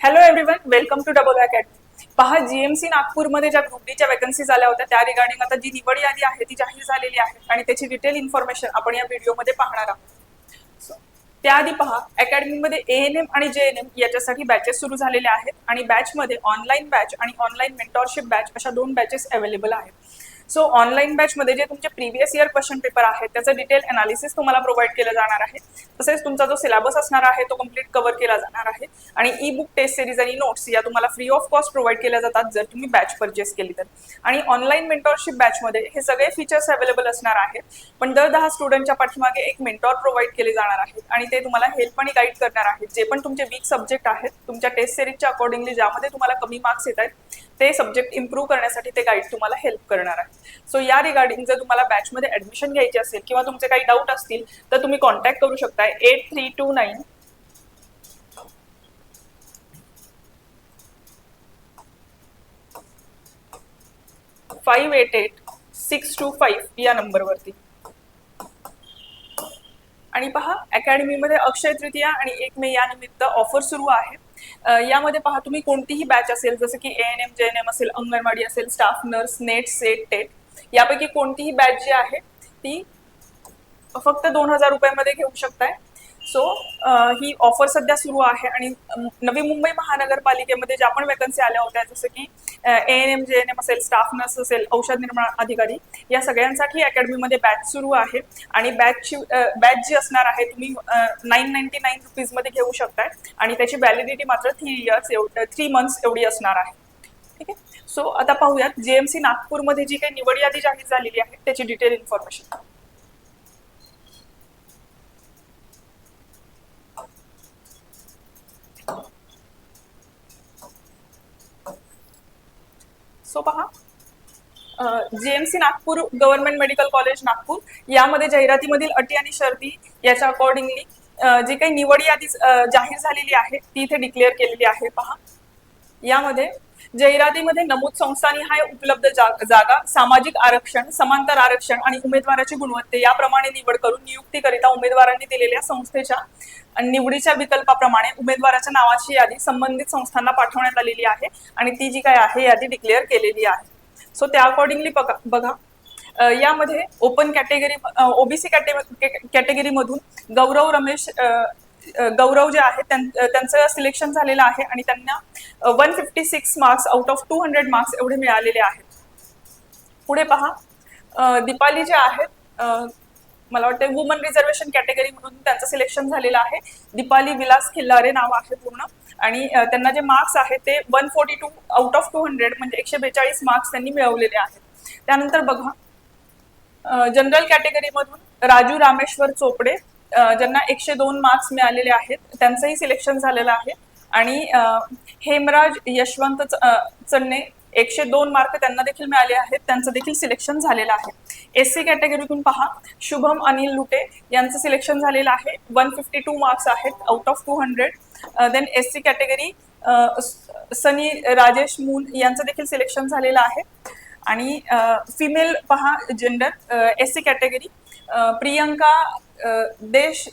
Hello everyone welcome to double academy पहा GMC नागपूरमध्ये ज्या ग्रुप डीच्या वॅकन्सीज आल्या होत्या त्या रिगार्डिंग आता जी निवड यादी आहे ती जाहीर झालेली आहे. आणि त्याची डिटेल इन्फॉर्मेशन आपण या व्हिडिओमध्ये पाहणार आहोत. त्याआधी पहा अकॅडमीमध्ये ए एन एम आणि जे एन एम याच्यासाठी बॅचेस सुरू झालेले आहेत. आणि बॅचमध्ये ऑनलाईन बॅच आणि ऑनलाईन मेंटॉरशिप बॅच अशा दोन बॅचेस अवेलेबल आहेत. सो ऑनलाईन बॅचमध्ये जे तुमचे प्रिव्हियस इयर क्वेश्चन पेपर आहेत त्याचं डिटेल अनालिसिस तुम्हाला प्रोव्हाइड केलं जाणार आहे. तसेच तुमचा जो सिलेबस असणार आहे तो कंप्लीट कव्हर केला जाणार आहे. आणि ई बुक टेस्ट सिरीज आणि नोट्स या तुम्हाला फ्री ऑफ कॉस्ट प्रोव्हाइड केल्या जातात जर तुम्ही बॅच परचेस केली तर. आणि ऑनलाईन मेंटॉरशिप बॅचमध्ये हे सगळे फीचर्स अवेलेबल असणार आहेत. पण दर दहा स्टुडंटच्या पाठीमागे एक मेंटॉर प्रोव्हाइड केले जाणार आहेत. आणि ते तुम्हाला हेल्प आणि गाईड करणार आहेत. जे पण तुमचे वीक सब्जेक्ट आहेत तुमच्या टेस्ट सिरीजच्या अकॉर्डिंगली ज्यामध्ये तुम्हाला कमी मार्क्स येत आहेत ते सब्जेक्ट इम्प्रूव्ह करण्यासाठी ते गाईड तुम्हाला हेल्प करणार आहे सो या रिगार्डिंग जर तुम्हाला बॅचमध्ये ऍडमिशन घ्यायची असेल किंवा तुमचे काही डाऊट असतील तर तुम्ही कॉन्टॅक्ट करू शकताय eight three two nine five eight eight six two five या नंबरवरती आणि पहा अकॅडमीमध्ये अक्षय तृतीया आणि एक मे या निमित्त ऑफर सुरू आहे. यामध्ये पहा तुम्ही कोणतीही बॅच असेल जसं की A N M G N M असेल अंगणवाडी असेल staff nurse NET SET TET यापैकी कोणतीही बॅच जी आहे ती फक्त दोन हजार रुपयामध्ये घेऊ शकताय. सो ही ऑफर सध्या सुरू आहे आणि नवी मुंबई महानगरपालिकेमध्ये ज्या पण वॅकन्सी आल्या होत्या जसं की A N M G N M असेल स्टाफ नर्स असेल औषध निर्माण अधिकारी या सगळ्यांसाठी अकॅडमीमध्ये बॅच सुरू आहे. आणि बॅचची बॅच जी असणार आहे तुम्ही नाईन नाईन्टी नाईन रुपीजमध्ये घेऊ शकताय. आणि त्याची व्हॅलिडिटी मात्र थ्री इयर्स एव थ्री मंथ्स एवढी असणार आहे. ठीक आहे? सो आता पाहूयात जेएमसी नागपूरमध्ये जी काही निवड यादी जाहीर झालेली आहे त्याची डिटेल इन्फॉर्मेशन सो पहा. GMC Nagpur government medical college Nagpur. यामध्ये जाहिरातीमधील अटी आणि शर्ती याच्या अकॉर्डिंगली जी काही निवड यादी जाहीर झालेली आहे ती इथे डिक्लेअर केलेली आहे पहा. यामध्ये जाहिरातीमध्ये नमूद संस्थानिहाय उपलब्ध जागा सामाजिक आरक्षण समांतर आरक्षण आणि उमेदवाराची गुणवत्ते याप्रमाणे निवड करून नियुक्तीकरिता उमेदवारांनी दिलेल्या संस्थेच्या निवडीच्या विकल्पाप्रमाणे उमेदवाराच्या नावाची यादी संबंधित संस्थांना पाठवण्यात आलेली आहे आणि ती जी काय आहे यादी डिक्लेअर केलेली आहे. सो त्या अकॉर्डिंगली बघा. बघा यामध्ये ओपन कॅटेगरी ओबीसी कॅटेगरी मधून गौरव रमेश गौरव जे आहेत त्यांचं सिलेक्शन झालेलं आहे आणि त्यांना one fifty six marks out of two hundred marks एवढे मिळालेले आहेत. पुढे पहा. दीपाली जे आहेत मला वाटतं वुमन रिझर्वेशन कॅटेगरी म्हणून त्यांचं सिलेक्शन झालेलं आहे. दीपाली विलास खिल्लारे नाव आहे पूर्ण. आणि त्यांना जे मार्क्स आहेत ते one forty two out of two hundred म्हणजे एकशे बेचाळीस मार्क्स त्यांनी मिळवलेले आहेत. त्यानंतर बघा. जनरल कॅटेगरीमधून राजू रामेश्वर चोपडे ज्यांना एकशे दोन मार्क्स मिळालेले आहेत त्यांचंही सिलेक्शन झालेलं आहे. आणि हेमराज यशवंत च- चन्ने एकशे दोन मार्क त्यांना देखील मिळाले आहेत त्यांचं देखील सिलेक्शन झालेलं आहे. एस सी कॅटेगरीतून पहा शुभम अनिल लुटे यांचं सिलेक्शन झालेलं आहे. वन फिफ्टी टू मार्क्स आहेत out of two hundred then S C category Sunny Rajesh Mul यांचं देखील सिलेक्शन झालेलं आहे. आणि फिमेल पहा gender S C category Priyanka Desh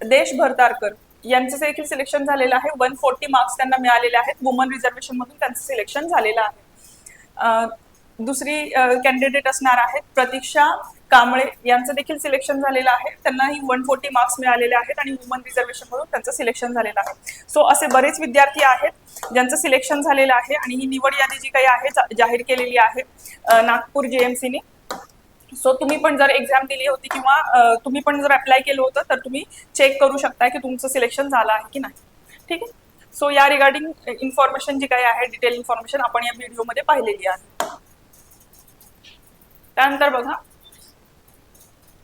Desh Bhartarkar यांचं देखील सिलेक्शन झालेलं आहे. वन फोर्टी मार्क्स त्यांना मिळालेले आहेत. वुमन रिझर्वेशन मधून त्यांचं सिलेक्शन झालेलं आहे. दुसरी कॅन्डिडेट असणार आहेत प्रतीक्षा कांबळे यांचं देखील सिलेक्शन झालेलं आहे. त्यांनाही वन फोर्टी मार्क्स मिळालेले आहेत आणि वुमन रिझर्वेशन मधून त्यांचं सिलेक्शन झालेलं आहे. सो असे बरेच विद्यार्थी आहेत ज्यांचं सिलेक्शन झालेलं आहे आणि ही निवड यादी जी काही आहे जाहीर केलेली आहे नागपूर जेएमसीने सो तुम्ही पण जर एक्झाम दिली होती किंवा तुम्ही पण जर अप्लाय केलं होतं तर तुम्ही चेक करू शकता की तुमचं सिलेक्शन झालं आहे की नाही. ठीक आहे? सो या रिगार्डिंग इन्फॉर्मेशन जी काही आहे डिटेल इन्फॉर्मेशन आपण या व्हिडिओमध्ये पाहिलेली आहे. त्यानंतर बघा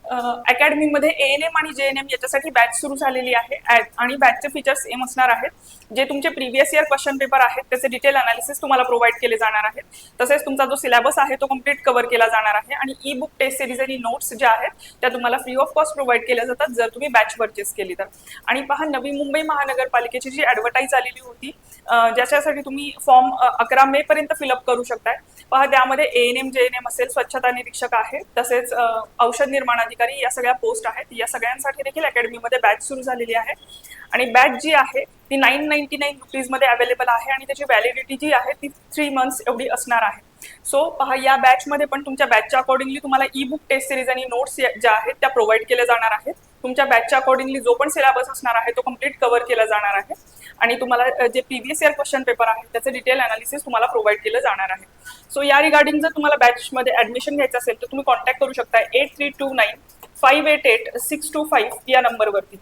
अकॅडमीमध्ये ए एन एम आणि जे एन एम याच्यासाठी बॅच सुरू झालेली आहे. आणि बॅचचे फीचर्स सेम असणार आहेत. जे तुमचे प्रिव्हियस इयर क्वेश्चन पेपर आहेत त्याचे डिटेल अनालिसिस तुम्हाला प्रोव्हाइड केले जाणार आहेत. तसेच तुमचा जो सिलेबस आहे तो कंप्लीट कव्हर केला जाणार आहे. आणि ई बुक टेस्ट सिरीज आणि नोट्स ज्या आहेत त्या तुम्हाला फ्री ऑफ कॉस्ट प्रोव्हाइड केल्या जातात जर तुम्ही बॅच परचेस केली तर. आणि पहा नवी मुंबई महानगरपालिकेची जी ॲडव्हर्टाईज आलेली होती ज्याच्यासाठी तुम्ही फॉर्म अकरा मे पर्यंत फिलअप करू शकताय. पहा त्यामध्ये A N M J N M असेल स्वच्छता निरीक्षक आहे. तसेच औषध निर्माण अधिकारी या सगळ्या पोस्ट आहेत. या सगळ्यांसाठी देखील अकॅडमीमध्ये बॅच सुरू झालेली आहे. आणि बॅच जी आहे ती नाईन नाईन्टी नाईन रुपीजमध्ये अवेलेबल आहे आणि त्याची व्हॅलिडिटी जी आहे ती थ्री मंथ्स एवढी असणार आहे. सो पहा या बॅचमध्ये पण तुमच्या बॅचच्या अकॉर्डिंगली तुम्हाला ई बुक टेस्ट सिरीज आणि नोट्स ज्या आहेत त्या प्रोव्हाइड केल्या जाणार आहेत. तुमच्या बॅचच्या अकॉर्डिंगली जो पण सिलेबस असणार आहे तो कंप्लीट कव्हर केला जाणार आहे. आणि तुम्हाला जे प्रिव्हियस इयर क्वेश्चन पेपर आहे त्याचे डिटेल अनालिसिस तुम्हाला प्रोव्हाइड केलं जाणार आहे. सो या रिगार्डिंग जर तुम्हाला बॅचमध्ये ऍडमिशन घ्यायचं असेल तर तुम्ही कॉन्टॅक्ट करू शकता eight three two nine five eight eight six two five या नंबरवरती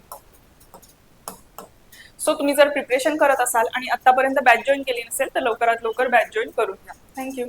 सो तुम्ही जर प्रिपरेशन करत असाल आणि आतापर्यंत बॅच जॉईन केली नसेल तर लवकरात लवकर बॅच जॉईन करून घ्या. थँक्यू